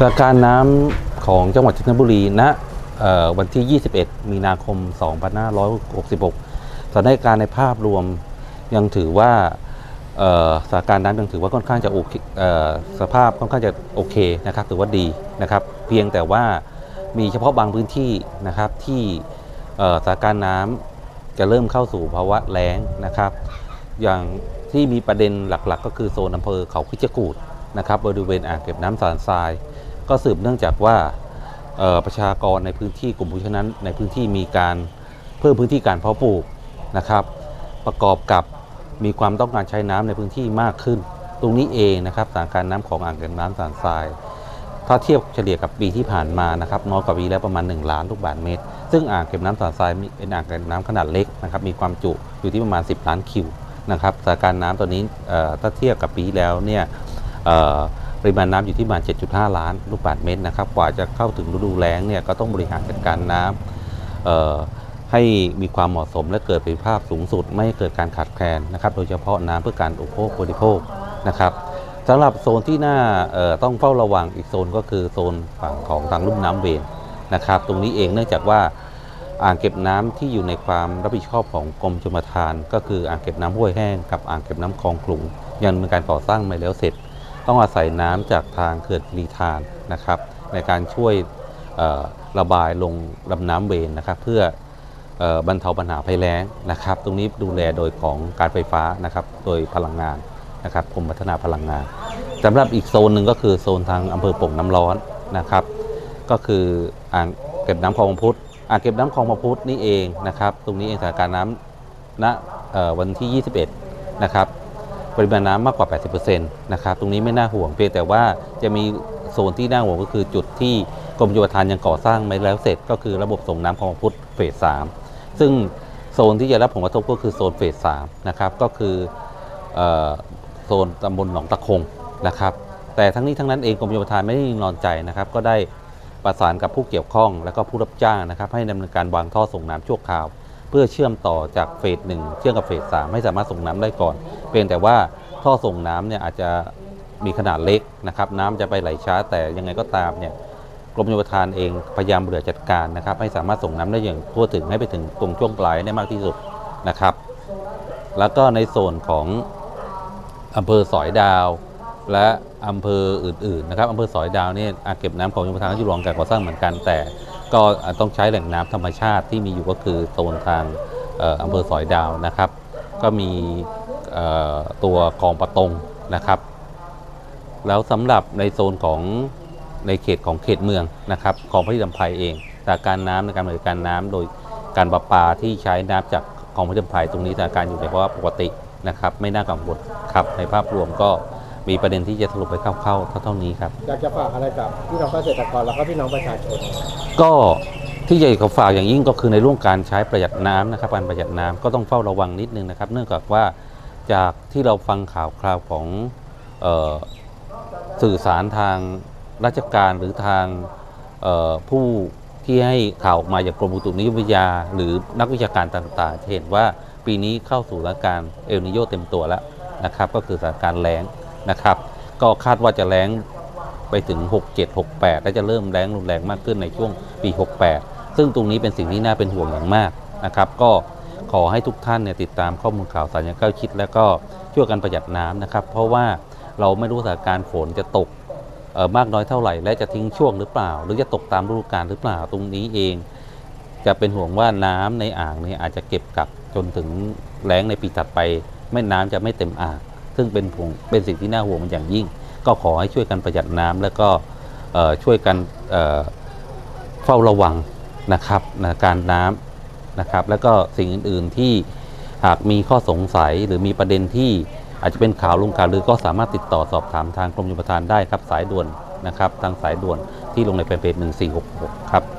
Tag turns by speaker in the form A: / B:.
A: สถานการณ์น้ำของจังหวัดจันทบุรีณเอ่อวันที่ 21 มีนาคม 2566 สถานการณ์ในภาพรวมยังถือว่าสถานการณ์น้ำยังถือว่าค่อนข้างจะโอเคสภาพค่อนข้างจะโอเคนะครับถือว่าดีนะครับ เพียงแต่ว่ามีเฉพาะบางพื้นที่นะครับที่สถานการณ์น้ำจะเริ่มเข้าสู่ภาวะแล้งนะครับ อย่างที่มีประเด็นหลักๆ ก็คือโซนอำเภอเขาคิจกูดนะครับบริเวณอ่างเก็บน้ำสารทราย ก็สืบเนื่องจากว่าประชากรในพื้นที่กลุ่มผู้ชนั้น ในพื้นที่มีการเพิ่มพื้นที่การเพาะปลูกนะครับ ประกอบกับมีความต้องการใช้น้ำในพื้นที่มากขึ้น ตรงนี้เองนะครับสถานการณ์น้ำของอ่างเก็บน้ำสารทราย ถ้าเทียบเฉลี่ยกับปีที่ผ่านมานะครับน้อยกว่าปีแล้วประมาณ 1 ล้านลูกบาศก์เมตร ซึ่งอ่างเก็บน้ำสารทรายเป็นอ่างเก็บน้ำขนาดเล็กนะครับมีความจุอยู่ที่ประมาณ 10 ล้านคิวนะครับสถานการณ์น้ำตอนนี้ถ้าเทียบกับปีแล้วเนี่ย ปริมาณน้ำอยู่ที่ประมาณ 7.5 ล้านลูกบาศก์เมตรนะครับ กว่าจะเข้าถึงฤดูแล้งเนี่ยก็ต้องบริหารจัดการน้ำให้มีความเหมาะสมและเกิดประสิทธิภาพสูงสุด ไม่ให้เกิดการขาดแคลนนะครับ โดยเฉพาะน้ำเพื่อการอุปโภคบริโภคนะครับสำหรับโซนที่น่าต้องเฝ้าระวังอีกโซนก็คือโซนฝั่งของทางลุ่มน้ำเวนนะครับ ตรงนี้เองเนื่องจากว่าอ่างเก็บน้ำที่อยู่ในความรับผิดชอบของกรมชลประทาน ก็คืออ่างเก็บน้ำห้วยแห้งกับอ่างเก็บน้ำคลองขลุงยังมีการก่อสร้างไม่แล้วเสร็จ ต้องอาศัยน้ำจากทางเขื่อนรีทานนะครับ ในการช่วยระบายลงลำน้ำเวนนะครับ เพื่อออบรรเทาปัญหาภัยแล้งนะครับ ตรงนี้ดูแลโดยของการไฟฟ้านะครับ โดยพลังงานนะครับกรมพัฒนาพลังงานสำหรับอีกโซนหนึ่งก็คือโซนทางอำเภอป่งน้ำร้อนนะครับ ก็คืออ่างเก็บน้ำคลองพระพุธอ่างเก็บน้ำคลองพระพุธนี่เองนะครับ ตรงนี้เองสถานการณ์น้ำณวันที่ 21 นะครับ ปริมาณน้ำมากกว่า 80%นะครับ ตรงนี้ไม่น่าห่วงเพียงแต่ว่าจะมีโซนที่น่าห่วงก็คือจุดที่กรมโยธานยังก่อสร้างไม่แล้วเสร็จ ก็คือระบบส่งน้ำคลองพระพุธเฟส 3 ซึ่งโซนที่จะรับผลกระทบก็คือโซนเฟส 3 นะครับ ก็คืออโซนตำบลหนองตะคงนะครับ แต่ทั้งนี้ทั้งนั้นเองกรมโยธาไม่ได้นิ่งนอนใจนะครับ ก็ได้ประสานกับผู้เกี่ยวข้องและก็ผู้รับจ้างนะครับ ให้ดำเนินการวางท่อส่งน้ำชั่วคราว เพื่อเชื่อมต่อจากเฟสหนึ่งเชื่อมกับเฟสสามให้สามารถส่งน้ำได้ก่อน เพียงแต่ว่าท่อส่งน้ำเนี่ยอาจจะมีขนาดเล็กนะครับน้ำจะไปไหลช้าแต่ยังไงก็ตามเนี่ยกรมโยธานเองพยายามบริหารจัดการนะครับ ให้สามารถส่งน้ำได้อย่างทั่วถึงให้ไปถึงตรงช่วงปลายได้มากที่สุดนะครับ แล้วก็ในโซนของอำเภอสอยดาว และอำเภออื่นๆนะครับอำเภอสอยดาวนี่อ่างเก็บน้ำของชลประทานก็อยู่รองการก่อสร้างเหมือนกันแต่ ก็ต้องใช้แหล่งน้ำธรรมชาติที่มีอยู่ก็คือโซนทางอำเภอสอยดาวนะครับ ก็มีตัวคลองปะตงนะครับ แล้วสำหรับในโซนของในเขตของเขตเมืองนะครับ ของพระที่ลำไพเองสถานการน้ำในการบริการน้ำโดยการประปาที่ใช้น้ำจากของพระที่ลำไพตรงนี้สถานการณ์อยู่ในภาวะปกตินะครับ ไม่น่ากังวลครับในภาพรวมก็มีประเด็นที่จะสรุปไปคร่าวๆเท่านี้ครับ
B: อยากจะฝากอะไรกับพี่น้องเกษตรกรแล้วก็พี่น้องประชาชน
A: ก็ที่ใหญ่กับฝากอย่างยิ่งก็คือในเรื่องการใช้ประหยัดน้ำนะครับการประหยัดน้ำก็ต้องเฝ้าระวังนิดนึงนะครับ เนื่องจากว่าจากที่เราฟังข่าวคราวของออสื่อสารทางราชการหรือทางผู้ที่ให้ข่าวออกมาจากกรมอุตุนิยมวิทยา หรือนักวิชาการต่างๆจะเห็นว่าปีนี้เข้าสู่สถานการณ์เอลนิโยเต็มตัวแล้วนะครับ ก็คือสถานการณ์แล้งนะครับ ก็คาดว่าจะแล้ง ไปถึง 67 68 และจะเริ่มแรงรุนแรงมากขึ้นในช่วงปี 68 ซึ่งตรงนี้เป็นสิ่งที่น่าเป็นห่วงอย่างมากนะครับก็ขอให้ทุกท่านเนี่ยติดตามข้อมูลข่าวสารอย่างใกล้ชิด แล้วก็ช่วยกันประหยัดน้ำนะครับ เพราะว่าเราไม่รู้สถานการณ์ฝนจะตกเอ่อมากน้อยเท่าไหร่ และจะทิ้งช่วงหรือเปล่า หรือจะตกตามฤดูกาลหรือเปล่าตรงนี้เอง จะเป็นห่วงว่าน้ำในอ่างเนี่ยอาจจะเก็บกักจนถึงแล้งในปีถัดไป ไม่น้ำจะไม่เต็มอ่างซึ่งเป็นห่วงเป็นสิ่งที่น่าห่วงมันอย่างยิ่ง ก็ขอให้ช่วยกันประหยัดน้ำแล้วก็ช่วยกันเฝ้าระวังนะครับนะการน้ำนะครับ แล้วก็สิ่งอื่น ๆที่หากมีข้อสงสัยหรือมีประเด็นที่อาจจะเป็นข่าวลงข่าวหรือก็สามารถติดต่อสอบถามทางกรมยุทธทานได้ครับสายด่วนนะครับ ทางสายด่วนที่ลงในแฟนเพจ1466 ครับ